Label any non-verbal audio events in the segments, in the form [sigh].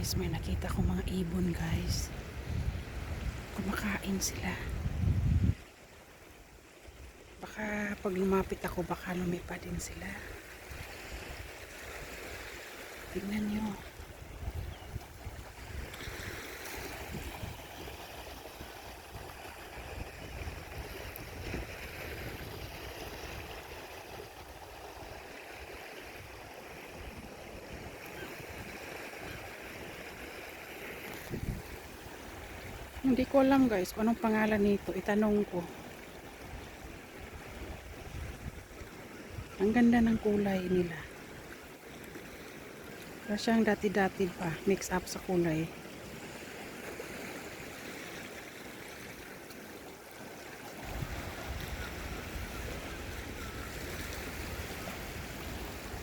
guys, may nakita ko mga ibon guys. Kumakain sila. Baka pag lumapit ako, baka lumipad din sila. Tingnan nyo. Hindi ko alam guys kung anong pangalan nito. Itanong ko. Ang ganda ng kulay nila. Para siyang dati-dati pa. Mix up sa kulay.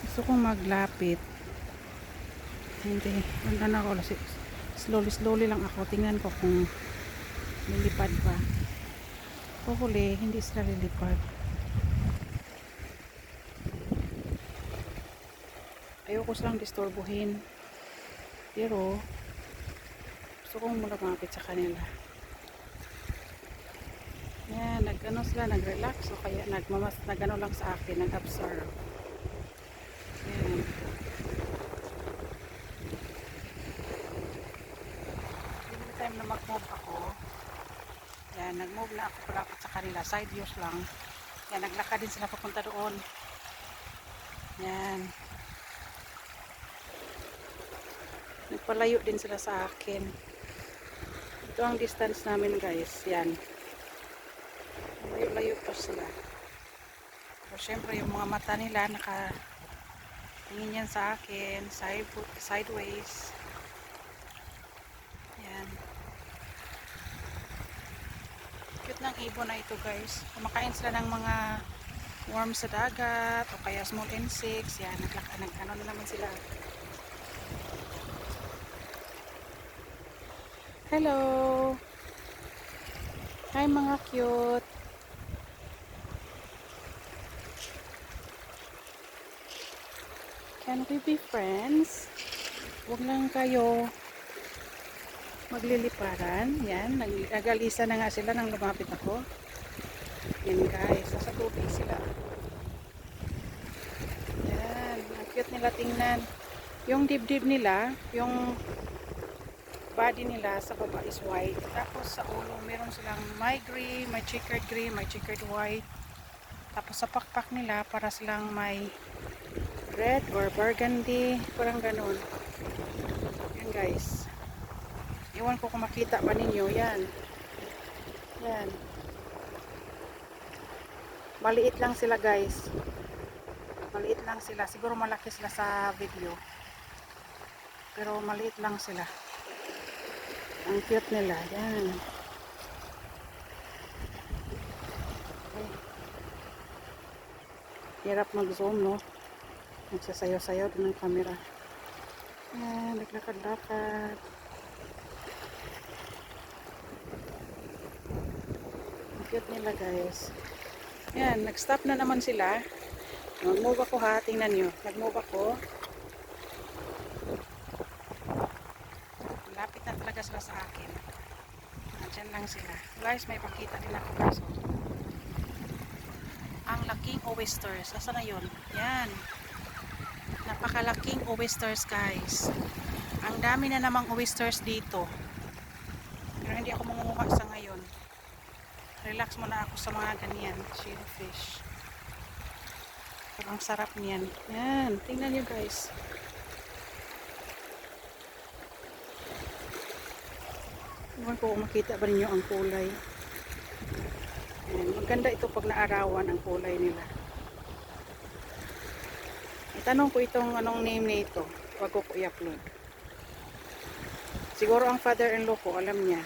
Gusto kong maglapit. Hindi. Ganda na ako. Slowly, slowly lang ako. Tingnan ko kung lilipad pa. Hopefully, hindi sila lilipad. Ayoko silang disturbuhin. Pero, gusto kong lumapit sa kanila. Yan, nag-ano sila, nag-relax. O kaya nagmamas, nag-ano lang sa akin, nag-observe. Yan. Time na mag-move ako, yan, nag-move na ako palapit sa kanila. Side views lang. Yan, naglakad din sila papunta doon. Yan. Nagpalayo din sila sa akin. Ito ang distance namin guys. Yan. Layo-layo pa sila. Pero syempre yung mga mata nila naka tingin yan sa akin. Side, sideways. Yan. Cute ng ibon na ito guys. Kumakain sila ng mga worms sa dagat o kaya small insects. Yan. Naglaka, nag, ano na naman sila. Hello! Hi mga cute! Can we be friends? Huwag lang kayo magliliparan. Yan, nag- nagalisa na nga sila nang lumapit ako. Yan guys, nasa tubig sila. Yan, ang cute nila tingnan. Yung dibdib nila, yung body nila sa baba is white. Tapos sa ulo, meron silang may gray, may checkered gray, may checkered white. Tapos sa pakpak nila, para silang may red or burgundy. Parang ganun. Yan guys. Iwan ko kung makita ba ninyo. Yan. Yan. Maliit lang sila guys. Maliit lang sila. Siguro malaki sila sa video. Pero maliit lang sila. Ang cute nila. Yan. Okay. Hirap mag-zoom, no? Nagsasayaw-sayaw din ng camera. Yan, naglakad-lakad. Cute nila, guys. Yan, nag-stop na naman sila. Nag-move ako ha, tingnan nyo. Nag-move ako. Lapit na talaga sila sa akin. Nandyan lang sila. Guys, may pakita din ako guys. oh. Ang laking oysters. Asa na yun? Yan. Napakalaking oysters guys. Ang dami na namang oysters dito. Pero hindi ako mangunguha sa ngayon. Relax muna ako sa mga ganyan. Shellfish. Ang sarap niyan. Yan. Tingnan nyo guys. Ewan ko kung makita ba ninyo ang kulay. Ayan, maganda ito pag naarawan ang kulay nila. Itanong ko itong anong name nito. Ko ko i-upload. Siguro ang father-in-law ko, alam niya.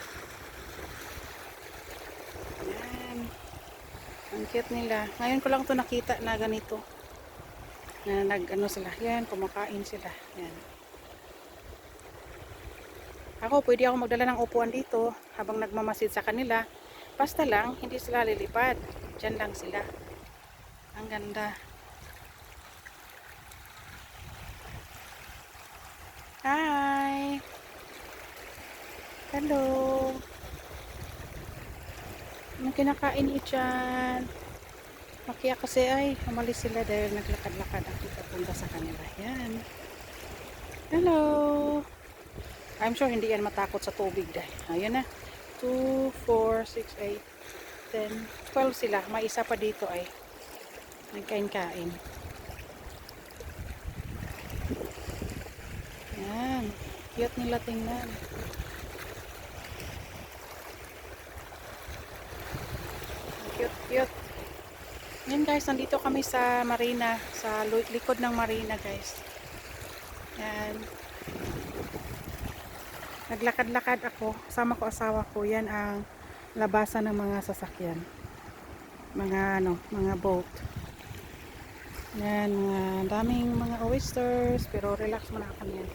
Ayan. Ang cute nila. Ngayon ko lang to nakita na ganito. Na nag-ano sila. Yan, kumakain sila. Yan. Ako, pwede ako magdala ng upuan dito habang nagmamasid sa kanila. Basta lang, hindi sila lilipad. Diyan lang sila. Ang ganda. Hi! Hello. Anong kinakain niyo dyan? Makiya kasi ay, umalis sila dahil naglakad-lakad ako papunta sa kanila. Yan. Hello. I'm sure hindi yan matakot sa tubig dahil. Ayan na. 2, 4, 6, 8, 10, 12 sila. May isa pa dito ay nagkain-kain. Yan. Cute nila tingnan. Cute. Yan guys, nandito kami sa marina. Sa likod ng marina guys. Yan. Naglakad-lakad ako. Sama ko asawa ko. Yan ang labasan ng mga sasakyan. Mga ano, mga boat. Yan, mga daming mga oysters. Pero relax muna ako niyan.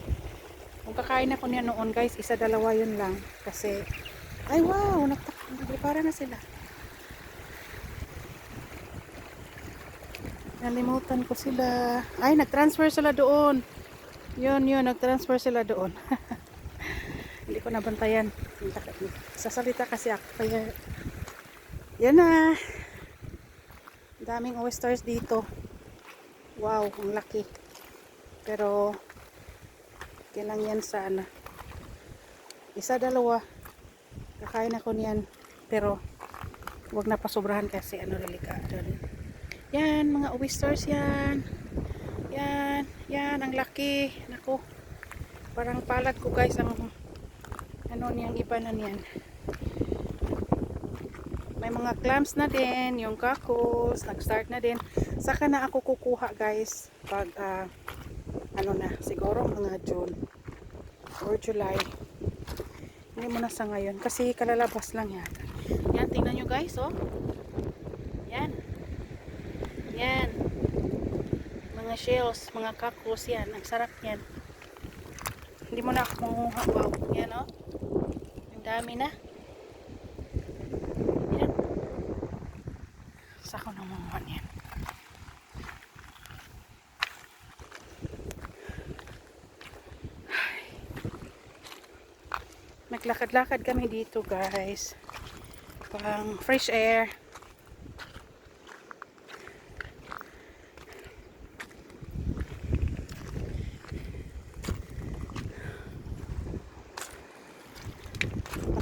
Kung kakain ako niya noon guys, isa dalawa yun lang. Kasi, ay wow, nagprepara na sila. Nalimutan ko sila. Ay, nag-transfer sila doon. Yun, yun, nag-transfer sila doon. [laughs] Hindi ko nabantayan. Sasalita kasi ako. Kaya, yan na. Daming oysters dito. Wow, ang laki. Pero, kailang yan sa ano. Isa, dalawa. Kakain ako niyan. Pero, wag na pasobrahan kasi ano delikado rin. Yan, mga oysters yan. Yan, yan, ang laki. Nako, parang palad ko guys ang ano niyang iba na niyan. May mga clams na din, yung kakos, nag-start na din. Saka na ako kukuha guys pag ah, ano na, siguro mga June or July. Hindi mo na sa ngayon kasi kalalabas lang yan. Yan, tingnan nyo guys, oh. Yan. Yan. Mga shells, mga kakos yan. Ang sarap yan. Hindi mo na ako manguha. Yan o. Oh. Ang dami na. Yan. Sako na manguha yan. Naglakad-lakad kami dito guys. Pang fresh air.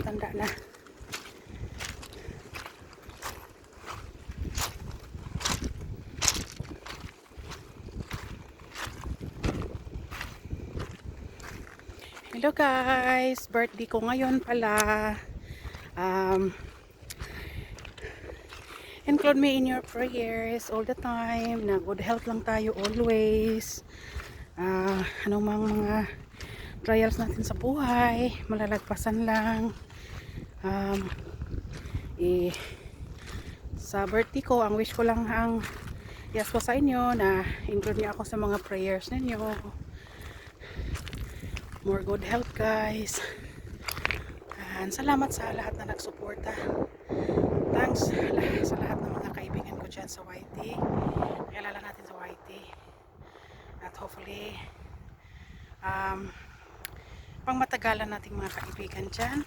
matanda na. Hello guys! Birthday ko ngayon pala. Um, include me in your prayers all the time. Na good health lang tayo always. Uh, anong mga, mga trials natin sa buhay, malalagpasan lang. Um, eh, sa birthday ko, ang wish ko lang ang yes ko sa inyo na include niyo ako sa mga prayers ninyo. More good health guys. And salamat sa lahat na nagsuporta. Thanks sa lahat ng mga kaibigan ko dyan sa YT. Kilala natin sa YT. At hopefully, um, pang matagalan nating mga kaibigan dyan.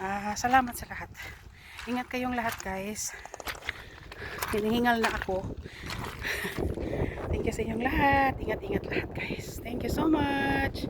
Ah, salamat sa lahat. Ingat kayong lahat guys. Hinihingal na ako. [laughs] Thank you sa inyong lahat. Ingat-ingat lahat guys. Thank you so much.